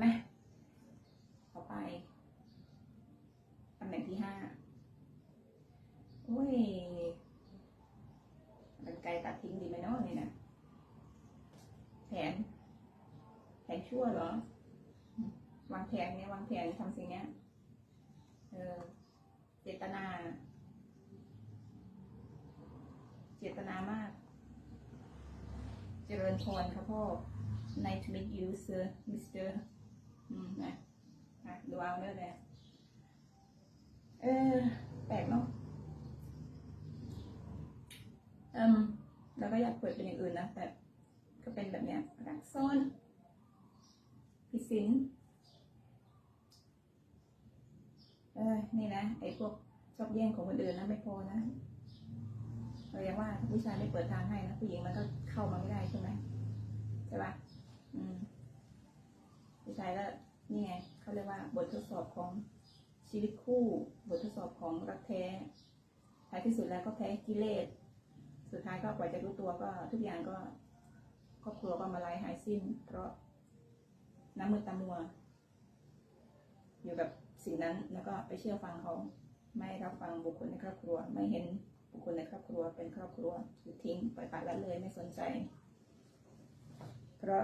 ไหมต่อไปตำแหน่งที่ห้าโอ้ยมันไกลตัดทิ้งดีไหมเนาะนี่นะแผน แผนชั่วเหรอ วางแผนเนี่ยวางแผนทำสิ่งเนี้ย เออ เจตนา เจตนามาก เจริญพรครับพ่อ Nice to meet you sir Mr อืมนะอะ ดูเอาเอเลยเออแปลกเนาะอืมแล้วก็อยากเปิดเป็นอย่างอื่นนะแต่ก็เป็นแบบเนี้ยรักซ่อนพิสินเออนี่นะไอ้พวกชอบแย่งของคนอื่นนะไม่พอนะเราอยังว่าผู้ชายไม่เปิดทางให้นะผู้หญิงมันก็เข้ามาไม่ได้ใช่ไหมใช่ปะอืมผู้ชายก็ นี่ไงเขาเรียกว่าบททดสอบของชีวิตคู่ บททดสอบของรักแท้ท้ายที่สุดแล้วก็แพ้กิเลสสุดท้ายก็กว่าจะรู้ตัวก็ทุกอย่างก็ครอบครัวก็มาลายหายสิ้น เพราะน้ำมือตามัว อยู่กับสิ่งนั้นแล้วก็ไปเชื่อฟังเขาไม่รับฟังบุคคลในครอบครัว ไม่เห็นบุคคลในครอบครัวเป็นครอบครัวคือทิ้งปล่อยปละละเลยไม่สนใจ เพราะ